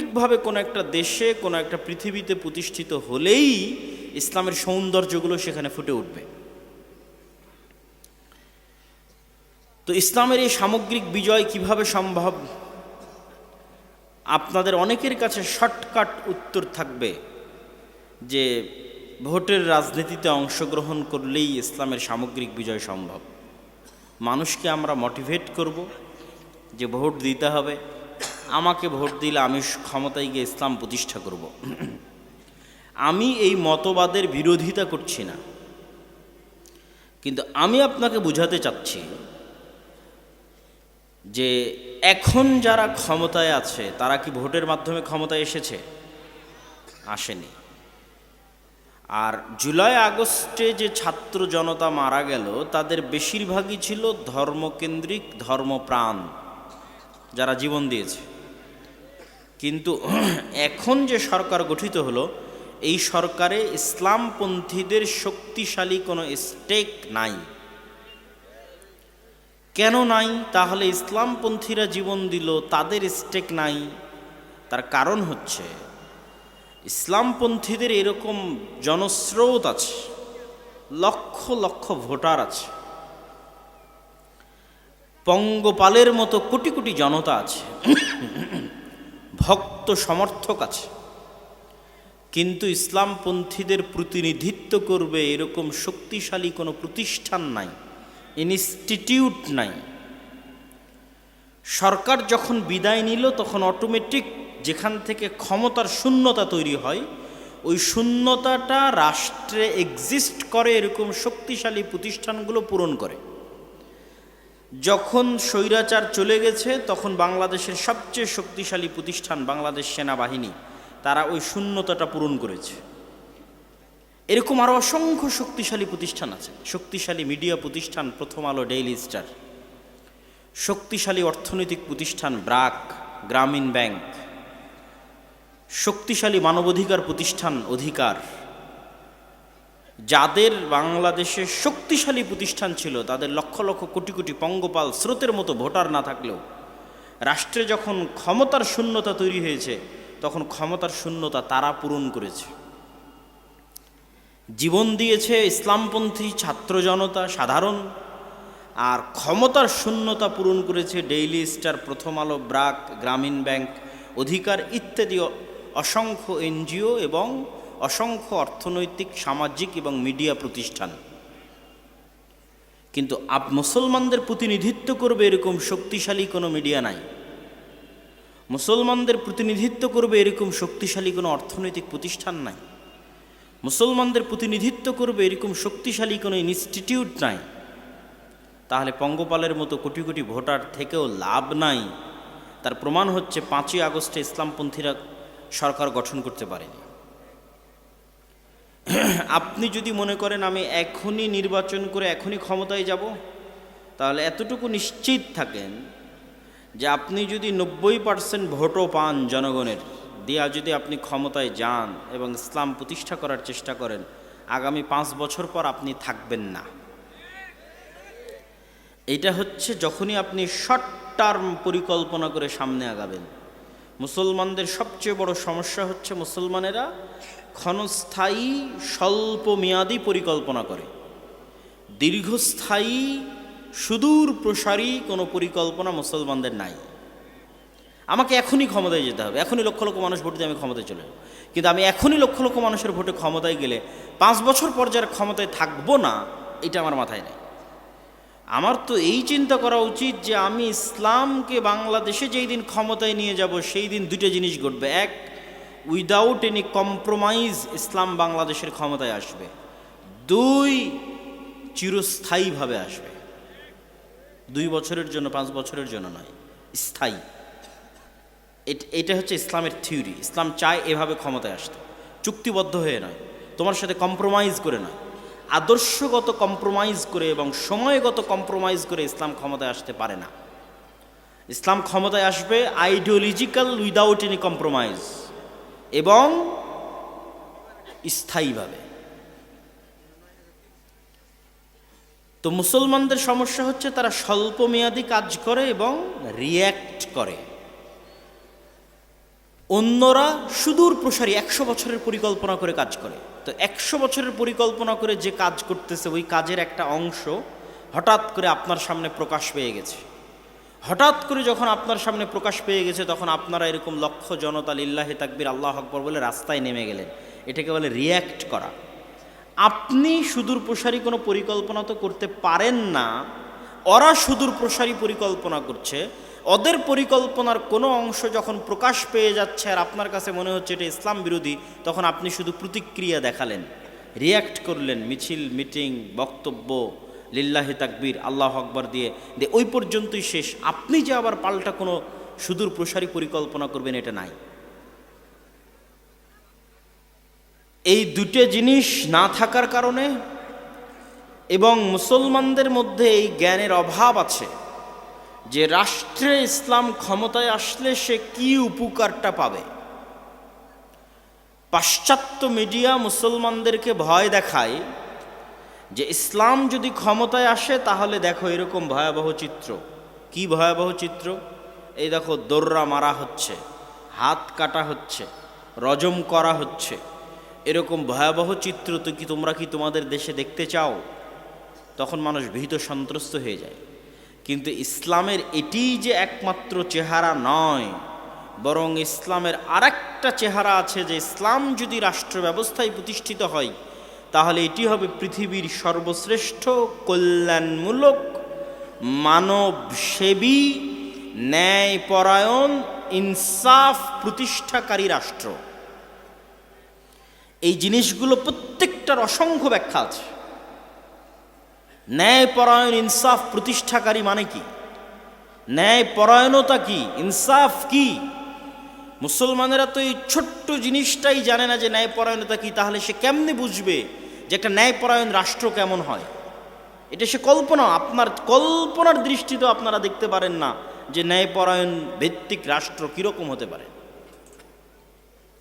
ঠিকভাবে কোনো একটা দেশে, কোনো একটা পৃথিবীতে প্রতিষ্ঠিত হলেই ইসলামের সৌন্দর্যগুলো সেখানে ফুটে উঠবে। তো ইসলামের এই সামগ্রিক বিজয় কীভাবে সম্ভব? আপনাদের অনেকের কাছে শর্টকাট উত্তর থাকবে যে ভোটের রাজনীতিতে অংশগ্রহণ করলেই ইসলামের সামগ্রিক বিজয় সম্ভব। মানুষকে আমরা মোটিভেট করব যে ভোট দিতে হবে। আমাকে ভোট দিলে আমি ক্ষমতায় গিয়ে ইসলাম প্রতিষ্ঠা করব। আমি এই মতবাদের বিরোধিতা করছি না। কিন্তু আমি আপনাকে বুঝাতে চাচ্ছি যে এখন যারা ক্ষমতায় আছে, তারা কি ভোটের মাধ্যমে ক্ষমতায় এসেছে? আসেনি। আর জুলাই আগস্টে যে ছাত্র জনতা মারা গেল, তাদের বেশিরভাগই ছিল ধর্মকেন্দ্রিক, ধর্মপ্রাণ যারা জীবন দিয়েছে। কিন্তু এখন যে সরকার গঠিত হলো, এই সরকারে ইসলামপন্থীদের শক্তিশালী কোনো স্টেক নাই। কেন নাই? তাহলে ইসলামপন্থীরা জীবন দিল, তাদের স্টেক নাই। তার কারণ হচ্ছে, ইসলামপন্থীদের এরকম জনস্রোত আছে, লক্ষ লক্ষ ভোটার আছে। পঙ্গপালের মতো কোটি কোটি জনতা আছে। ভক্ত সমর্থক আছে। কিন্তু ইসলামপন্থীদের প্রতিনিধিত্ব করবে এরকম শক্তিশালী কোনো প্রতিষ্ঠান নাই, ইনস্টিটিউট নাই। সরকার যখন বিদায় নিল, তখন অটোমেটিক যেখান থেকে ক্ষমতার শূন্যতা তৈরি হয়, ওই শূন্যতাটা রাষ্ট্রে এক্সিস্ট করে এরকম শক্তিশালী প্রতিষ্ঠানগুলো পূরণ করে। যখন স্বৈরাচার চলে গেছে, তখন বাংলাদেশের সবচেয়ে শক্তিশালী প্রতিষ্ঠান বাংলাদেশ সেনাবাহিনী। তারা ওই শূন্যতাটা পূরণ করেছে। এরকম আরও অসংখ্য শক্তিশালী প্রতিষ্ঠান আছে। শক্তিশালী মিডিয়া প্রতিষ্ঠান, প্রথম আলো ডেইলি স্টার। শক্তিশালী অর্থনৈতিক প্রতিষ্ঠান, ব্রাক, গ্রামীণ ব্যাংক। শক্তিশালী মানবাধিকার প্রতিষ্ঠান, অধিকার। যাদের বাংলাদেশে শক্তিশালী প্রতিষ্ঠান ছিল, তাদের লক্ষ লক্ষ কোটি কোটি পঙ্গপাল স্রোতের মতো ভোটার না থাকলেও, রাষ্ট্রে যখন ক্ষমতার শূন্যতা তৈরি হয়েছে, তখন ক্ষমতার শূন্যতা তারা পূরণ করেছে। জীবন দিয়েছে ইসলামপন্থী ছাত্র জনতা, সাধারণ, আর ক্ষমতার শূন্যতা পূরণ করেছে ডেইলি স্টার, প্রথম আলো, ব্রাক, গ্রামীণ ব্যাংক, অধিকার ইত্যাদি অসংখ্য এনজিও এবং অসংখ্য অর্থনৈতিক, সামাজিক এবং মিডিয়া প্রতিষ্ঠান। কিন্তু আপ মুসলমানদের প্রতিনিধিত্ব করবে এরকম শক্তিশালী কোনো মিডিয়া নাই। মুসলমানদের প্রতিনিধিত্ব করবে এরকম শক্তিশালী কোনো অর্থনৈতিক প্রতিষ্ঠান নাই। মুসলমানদের প্রতিনিধিত্ব করবে এরকম শক্তিশালী কোনো ইনস্টিটিউট নাই। তাহলে পঙ্গপালের মতো কোটি কোটি ভোটার থেকেও লাভ নাই। তার প্রমাণ হচ্ছে পাঁচই আগস্টে ইসলামপন্থীরা সরকার গঠন করতে পারেনি। আপনি যদি মনে করেন আমি এখনই নির্বাচন করে এখনই ক্ষমতায় যাব, তাহলে এতটুকু নিশ্চিত থাকেন যে আপনি যদি নব্বই পার্সেন্ট ভোটও পান জনগণের, দিয়া যদি আপনি ক্ষমতায় যান এবং ইসলাম প্রতিষ্ঠা করার চেষ্টা করেন, আগামী পাঁচ বছর পর আপনি থাকবেন না। এটা হচ্ছে যখনই আপনি শর্ট টার্ম পরিকল্পনা করে সামনে আগাবেন। মুসলমানদের সবচেয়ে বড় সমস্যা হচ্ছে মুসলমানেরা ক্ষণস্থায়ী স্বল্প মেয়াদী পরিকল্পনা করে। দীর্ঘস্থায়ী, সুদূর প্রসারী কোনো পরিকল্পনা মুসলমানদের নাই। আমাকে এখনই ক্ষমতায় যেতে হবে। এখনই লক্ষ লক্ষ মানুষ ভোট দিয়ে আমি ক্ষমতায় চলে যাব। কিন্তু আমি এখনই লক্ষ লক্ষ মানুষের ভোটে ক্ষমতায় গেলে পাঁচ বছর পর যারা ক্ষমতায় থাকব না, এটা আমার মাথায় নেই। আমার তো এই চিন্তা করা উচিত যে আমি ইসলামকে বাংলাদেশে যেই দিন ক্ষমতায় নিয়ে যাব, সেই দিন দুটো জিনিস ঘটবে। এক উইদাউট এনি কম্প্রোমাইজ ইসলাম বাংলাদেশের ক্ষমতায় আসবে। দুই, চিরস্থায়ীভাবে আসবে। দুই বছরের জন্য, পাঁচ বছরের জন্য নয়, স্থায়ী। এটা হচ্ছে ইসলামের থিওরি। ইসলাম চায় এভাবে ক্ষমতায় আসতে। চুক্তিবদ্ধ হয়ে নয়। তোমার সাথে কম্প্রোমাইজ করে নয়। আদর্শগত কম্প্রোমাইজ করে এবং সময়গত কম্প্রোমাইজ করে ইসলাম ক্ষমতায় আসতে পারে না। ইসলাম ক্ষমতায় আসবে আইডিওলজিক্যাল উইদাউট এনি কম্প্রোমাইজ এবং স্থায়ীভাবে। তো মুসলমানদের সমস্যা হচ্ছে তারা স্বল্পমেয়াদী কাজ করে এবং রিয়্যাক্ট করে। অন্যরা সুদূর প্রসারী একশো বছরের পরিকল্পনা করে কাজ করে। তো একশো বছরের পরিকল্পনা করে যে কাজ করতেছে, ওই কাজের একটা অংশ হঠাৎ করে আপনার সামনে প্রকাশ পেয়ে গেছে। হঠাৎ করে যখন আপনার সামনে প্রকাশ পেয়ে গেছে, তখন আপনারা এরকম লক্ষ জনতা লিল্লাহে তাকবির, আল্লাহ আকবর বলে রাস্তায় নেমে গেলেন। এটাকে বলে রিয়্যাক্ট করা। আপনি সুদূর প্রসারী কোনো পরিকল্পনা তো করতে পারেন না, ওরা সুদূর প্রসারী পরিকল্পনা করছে। ওদের পরিকল্পনার কোনো অংশ যখন প্রকাশ পেয়ে যাচ্ছে আর আপনার কাছে মনে হচ্ছে এটা ইসলাম বিরোধী, তখন আপনি শুধু প্রতিক্রিয়া দেখালেন। রিয়্যাক্ট করলেন, মিছিল, মিটিং, বক্তব্য, লিল্লাহি তাকবীর, আল্লাহ আকবর দিয়ে দিয়ে ওই পর্যন্তই শেষ। আপনি যে আবার পাল্টা কোনো সুদূর প্রসারী পরিকল্পনা করবেন, এটা নাই। এই দুটো জিনিস না থাকার কারণে এবং মুসলমানদের মধ্যে এই জ্ঞানের অভাব আছে। যে রাষ্ট্রে ইসলাম ক্ষমতায় আসলে সে কি উপকারটা পাবে? পাশ্চাত্য মিডিয়া মুসলমানদেরকে ভয় দেখায় যে ইসলাম যদি ক্ষমতায় আসে, তাহলে দেখো এরকম ভয়াবহ চিত্র। কি ভয়াবহ চিত্র? এই দেখো দোররা মারা হচ্ছে, হাত কাটা হচ্ছে, রজম করা হচ্ছে। এরকম ভয়াবহ চিত্র তো কি তোমরা কি তোমাদের দেশে দেখতে চাও? তখন মানুষ ভীত সন্ত্রস্ত হয়ে যায়। কিন্তু ইসলামের এটিই যে একমাত্র চেহারা নয়, বরং ইসলামের আরেকটা চেহারা আছে যে ইসলাম যদি রাষ্ট্র ব্যবস্থায় প্রতিষ্ঠিত হয়, তাহলে এটি হবে পৃথিবীর সর্বশ্রেষ্ঠ কল্যাণমূলক, মানবসেবী, ন্যায়পরায়ণ, ইনসাফ প্রতিষ্ঠাকারী রাষ্ট্র। এই জিনিসগুলো প্রত্যেকটার অসংখ্য ব্যাখ্যা আছে। ন্যায়পরায়ণ ইনসাফ প্রতিষ্ঠাকারী মানে কি? ন্যায়পরায়ণতা কি? ইনসাফ কি? মুসলমানেরা তো এই ছোট্ট জিনিসটাই জানে না যে ন্যায়পরায়ণতা কি, তাহলে সে কেমনে বুঝবে যে একটা ন্যায়পরায়ণ রাষ্ট্র কেমন হয়? এটা সে কল্পনা, আপনার কল্পনার দৃষ্টিতেও আপনারা দেখতে পারেন না যে ন্যায়পরায়ণ ভিত্তিক রাষ্ট্র কীরকম হতে পারে।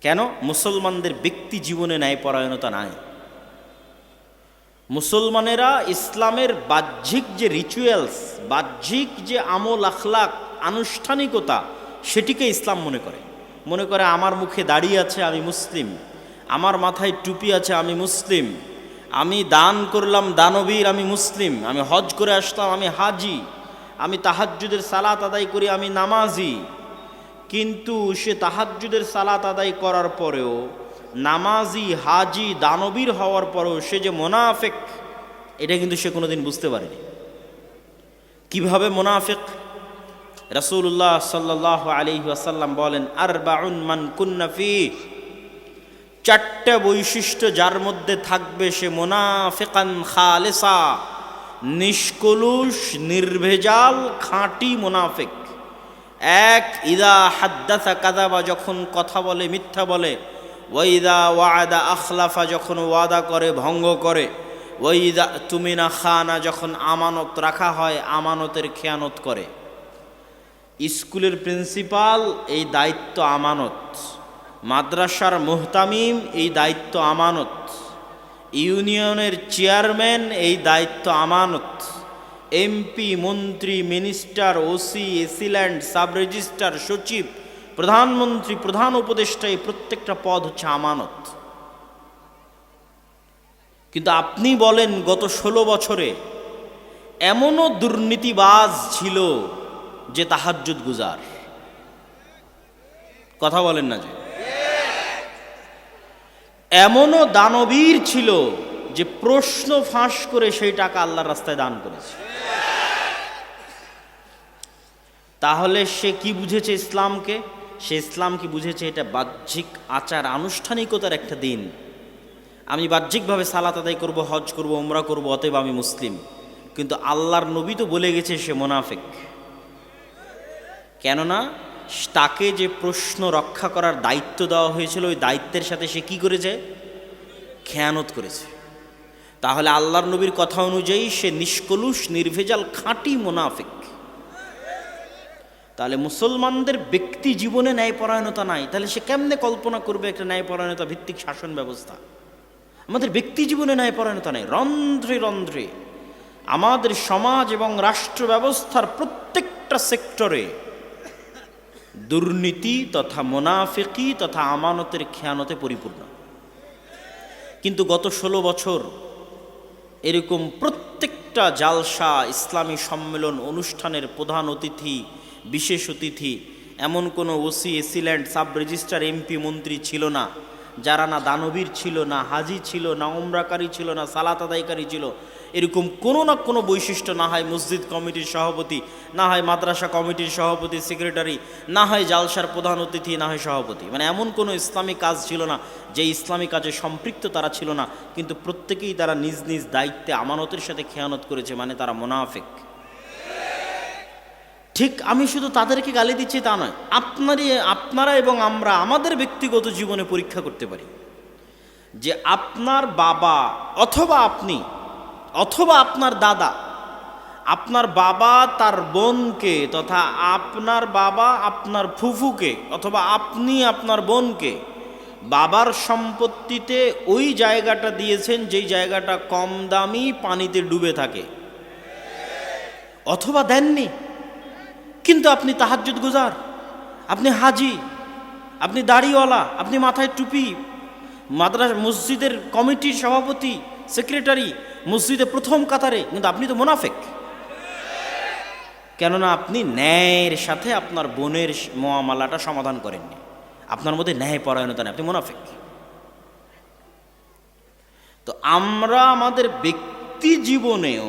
কেন? মুসলমানদের ব্যক্তি জীবনে ন্যায়পরায়ণতা নাই। মুসলমানেরা ইসলামের বাহ্যিক যে রিচুয়ালস বাহ্যিক যে আমল আখলাক, আনুষ্ঠানিকতা, সেটিকে ইসলাম মনে করে। মনে করে, আমার মুখে দাড়ি আছে, আমি মুসলিম। আমার মাথায় টুপি আছে, আমি মুসলিম। আমি দান করলাম, দানবীর, আমি মুসলিম। আমি হজ করে আসলাম, আমি হাজি। আমি তাহাজ্জুদের সালাত আদায় করি, আমি নামাজি। কিন্তু সে তাহাজ্জুদের সালাত আদায় করার পরেও নামাজি, হাজি, দানবীর হওয়ার পরও সে যে মোনাফেক, এটা কিন্তু সে কোনোদিন বুঝতে পারেনি। কীভাবে মোনাফেক? রসুল্লাহ সাল্লাহ আলি আসাল্লাম বলেন আর বাউন মান কুন্নাফি চারটা বৈশিষ্ট্য যার মধ্যে থাকবে সে মোনাফেকান খালেসা, নিষ্কলুষ, নির্ভেজাল, খাঁটি মোনাফেক। এক, ইদা হাদ্দাথা কাদাবা, যখন কথা বলে, মিথ্যা বলে ওয়াইদা ওয়াদা আখলাফা যখন ওয়াদা করে, ভঙ্গ করে, ওয়াইদা তুমিনা খানা যখন আমানত রাখা হয়, আমানতের খেয়ানত করে। স্কুলের প্রিন্সিপাল এই দায়িত্ব আমানত। মাদ্রাসার মোহতামিম এই দায়িত্ব আমানত। ইউনিয়নের চেয়ারম্যান এই দায়িত্ব আমানত। এমপি, মন্ত্রী, minister, OC AC land sub registrar, সচিব প্রধানমন্ত্রী, প্রধান উপদেষ্টা এই প্রত্যেকটা পদ হচ্ছে আমানত। কিন্তু আপনি বলেন, গত ষোলো বছরে এমনও দুর্নীতিবাজ ছিল যে তাহাজ্জুদ গুজার। কথা বলেন না যে। এমনও দানবীর ছিল যে প্রশ্ন ফাঁস করে সেই টাকা আল্লাহর রাস্তায় দান করেছে। তাহলে সে কি বুঝেছে ইসলামকে? সে ইসলাম কি বুঝেছে এটা বাহ্যিক আচার আনুষ্ঠানিকতার একটা দিন। আমি বাহ্যিকভাবে সালাত আদায় করব, হজ করব ওমরা করব, অতএব আমি মুসলিম। কিন্তু আল্লাহর নবী তো বলে গেছে সে মোনাফেক। কেননা তাকে যে প্রশ্ন রক্ষা করার দায়িত্ব দেওয়া হয়েছিল, ওই দায়িত্বের সাথে সে কি করেছে? খেয়ানত করেছে। তাহলে আল্লাহর নবীর কথা অনুযায়ী সে নিষ্কলুষ, নির্ভেজাল, খাঁটি মোনাফেক। তাহলে মুসলমানদের ব্যক্তি জীবনে ন্যায়পরায়ণতা নাই। তাহলে সে কেমনে কল্পনা করবে একটা ন্যায়পরায়ণতা ভিত্তিক শাসন ব্যবস্থা? আমাদের ব্যক্তি জীবনে ন্যায়পরায়ণতা নাই। রন্ধ্রে রন্ধ্রে আমাদের সমাজ এবং রাষ্ট্র ব্যবস্থার প্রত্যেকটা সেক্টরে দুর্নীতি তথা মোনাফেকি তথা আমানতের খেয়ানতে পরিপূর্ণ। কিন্তু গত ষোলো বছর এরকম প্রত্যেকটা জালসা ইসলামী সম্মেলন অনুষ্ঠানের প্রধান অতিথি বিশেষ অতিথি। এমন কোনো OC AC land sub registrar, MP, মন্ত্রী ছিল না। যারা না দানবীর ছিল, না হাজি ছিল, না ওমরাকারী ছিল, না সালাত আদায়কারী ছিল, এরকম কোনো না কোনো বৈশিষ্ট্য না হয় মসজিদ কমিটির সভাপতি, না হয় মাদ্রাসা কমিটির সভাপতি, সেক্রেটারি, না হয় জালসার প্রধান অতিথি, না হয় সভাপতি। মানে এমন কোনো ইসলামী কাজ ছিল না, যে ইসলামী কাজে সম্পৃক্ত তারা ছিল না, কিন্তু প্রত্যেকেই তারা নিজ নিজ দায়িত্বে আমানতের সাথে খেয়ানত করেছে মানে তারা মোনাফেক। ঠিক আমি শুধু তাদেরকে গালি দিচ্ছি তা নয়, আপনারই, আপনারা এবং আমরা আমাদের ব্যক্তিগত জীবনে পরীক্ষা করতে পারি। যে আপনার বাবা অথবা আপনি, অথবা আপনার দাদা, আপনার বাবা তার বোনকে তথা আপনার বাবা আপনার ফুফুকে অথবা আপনি আপনার বোনকে বাবার সম্পত্তিতে ওই জায়গাটা দিয়েছেন যেই জায়গাটা কম দামি পানিতে ডুবে থাকে। অথবা দেননি। কিন্তু আপনি তাহাজ্জুদ গুজার, আপনি হাজি, আপনি দাড়িওয়ালা, আপনি মাথায় টুপি, মাদ্রাস, মসজিদের কমিটির সভাপতি, সেক্রেটারি মসজিদে প্রথম কাতারে, কিন্তু আপনি তো মোনাফেক। কেননা আপনি ন্যায়ের সাথে আপনার বোনের মোয়ামালাটা সমাধান করেননি। আপনার মধ্যে ন্যায় পরায়ণতা নেই, আপনি মোনাফেক। তো আমরা আমাদের ব্যক্তি জীবনেও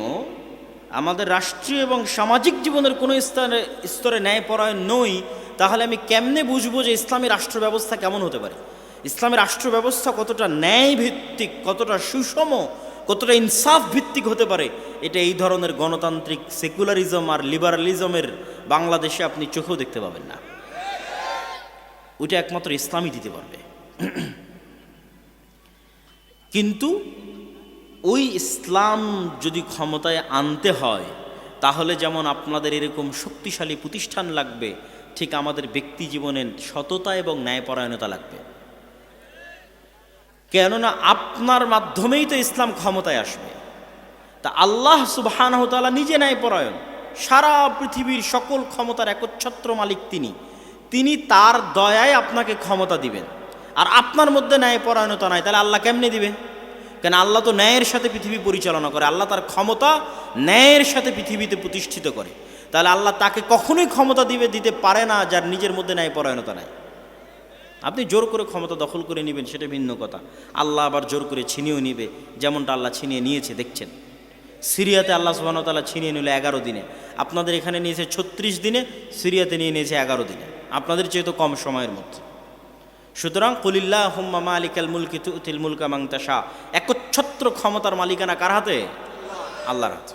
আমাদের রাষ্ট্রীয় এবং সামাজিক জীবনের কোনো স্তরে স্তরে ন্যায়পরায়ণ নই, তাহলে আমি কেমনে বুঝব যে ইসলামী রাষ্ট্র ব্যবস্থা কেমন হতে পারে? ইসলামী রাষ্ট্র ব্যবস্থা কতটা ন্যায় ভিত্তিক কতটা সুষম, কতটা ইনসাফ ভিত্তিক হতে পারে? এটা এই ধরনের গণতান্ত্রিক সেকুলারিজম আর লিবারালিজমের বাংলাদেশে আপনি চোখেও দেখতে পাবেন না। ওইটা একমাত্র ইসলামই দিতে পারবে। কিন্তু ওই ইসলাম যদি ক্ষমতায় আনতে হয়, তাহলে যেমন আপনাদের এরকম শক্তিশালী প্রতিষ্ঠান লাগবে, ঠিক আমাদের ব্যক্তি জীবনের সততা এবং ন্যায়পরায়ণতা লাগবে। কেননা আপনার মাধ্যমেই তো ইসলাম ক্ষমতায় আসবে। তা আল্লাহ সুবাহানহতালা নিজে ন্যায়পরায়ণ। সারা পৃথিবীর সকল ক্ষমতার একচ্ছত্র মালিক তিনি। তিনি তার দয়ায় আপনাকে ক্ষমতা দিবেন। আর আপনার মধ্যে ন্যায়পরায়ণতা নাই, তাহলে আল্লাহ কেমনে দিবে? কেন আল্লাহ তো ন্যায়ের সাথে পৃথিবী পরিচালনা করে, আল্লাহ তার ক্ষমতা ন্যায়ের সাথে পৃথিবীতে প্রতিষ্ঠিত করে। তাহলে আল্লাহ তাকে কখনোই ক্ষমতা দিবে, দিতে পারে না, যার নিজের মধ্যে ন্যায় পরায়ণতা নাই। আপনি জোর করে ক্ষমতা দখল করে নেবেন, সেটা ভিন্ন কথা। আল্লাহ আবার জোর করে ছিনিয়েও নিবে, যেমনটা আল্লাহ ছিনিয়ে নিয়েছে, দেখছেন। সিরিয়াতে আল্লাহ সুবাহতাল্লাহ ছিনিয়ে নিল এগারো দিনে। আপনাদের এখানে নিয়েছে ছত্রিশ দিনে, সিরিয়াতে নিয়ে নিয়েছে এগারো দিনে। আপনাদের চেয়ে তো কম সময়ের মধ্যে। সুতরাং কলিল্লাহ হুম্মা মালিকাল মুলকি তুতিল মুলকা মাংতাসা একচ্ছত্র ক্ষমতার মালিকানা কার হাতে? আল্লাহর হাতে।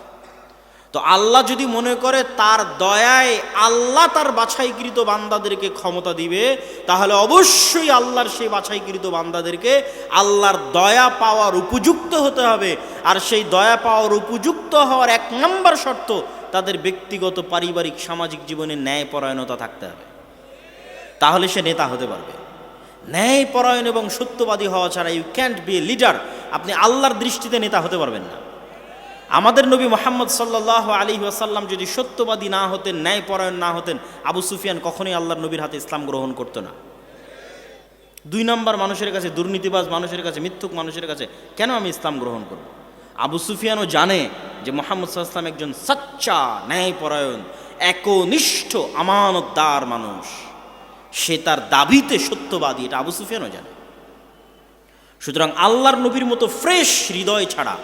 তো আল্লাহ যদি মনে করে তার দয়ায় আল্লাহ তার বাছাইকৃত বান্দাদেরকে ক্ষমতা দিবে, তাহলে অবশ্যই আল্লাহর সেই বাছাইকৃত বান্দাদেরকে আল্লাহর দয়া পাওয়ার উপযুক্ত হতে হবে। আর সেই দয়া পাওয়ার উপযুক্ত হওয়ার এক নম্বর শর্ত, তাদের ব্যক্তিগত, পারিবারিক, সামাজিক জীবনে ন্যায়পরায়ণতা থাকতে হবে। তাহলে সে নেতা হতে পারবে। ন্যায়পরায়ণ এবং সত্যবাদী হওয়া ছাড়া you can't be a leader আপনি আল্লাহর দৃষ্টিতে নেতা হতে পারবেন না। আমাদের নবী মোহাম্মদ সাল্লাহ আলী ওয়াসাল্লাম যদি সত্যবাদী না হতেন, ন্যায়পরায়ণ না হতেন, আবু সুফিয়ান কখনোই আল্লাহর নবীর হাতে ইসলাম গ্রহণ করতো না। দুই নম্বর মানুষের কাছে, দুর্নীতিবাজ মানুষের কাছে, মিথ্যুক মানুষের কাছে কেন আমি ইসলাম গ্রহণ করব? আবু সুফিয়ানও জানে যে মোহাম্মদ সাল্লাম একজন সচ্চা, ন্যায়পরায়ণ, একনিষ্ঠ, আমানতদার মানুষ। সে তার দাবিতে সত্যবাদী, এটা আবু সুফিয়ানও জানে। সুতরাং আল্লাহর নবীর মতো ফ্রেশ হৃদয় ছাড়া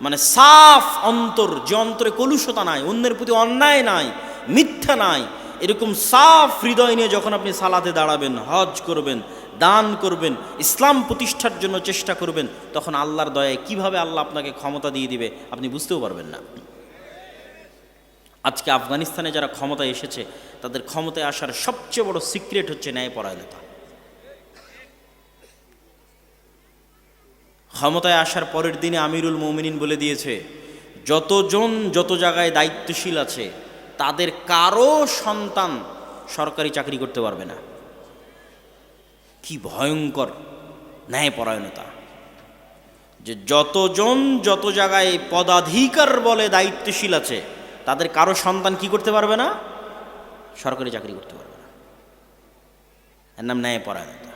মানে সাফ অন্তর, যে অন্তরে কলুষতা নাই, অন্যের প্রতি অন্যায় নাই, মিথ্যা নাই, এরকম সাফ হৃদয় নিয়ে যখন আপনি সালাতে দাঁড়াবেন, হজ করবেন, দান করবেন, ইসলাম প্রতিষ্ঠার জন্য চেষ্টা করবেন, তখন আল্লাহর দয়ায় কীভাবে আল্লাহ আপনাকে ক্ষমতা দিয়ে দিবে, আপনি বুঝতেও পারবেন না। আজকে আফগানিস্তানে যারা ক্ষমতায় এসেছে, তাদের ক্ষমতায় আসার সবচেয়ে বড় সিক্রেট হচ্ছে ন্যায়পরায়ণতা। ক্ষমতায় আসার পরের দিনে আমিরুল মৌমিনিন বলে দিয়েছে, যতজন যত জায়গায় দায়িত্বশীল আছে, তাদের কারও সন্তান সরকারি চাকরি করতে পারবে না। কি ভয়ঙ্কর ন্যায়পরায়ণতা। যে যতজন যত জায়গায় পদাধিকার বলে দায়িত্বশীল আছে তাদের কারও সন্তান কি করতে পারবে না? সরকারি চাকরি করতে পারবে না। এর নাম ন্যায় পরায়ণতা।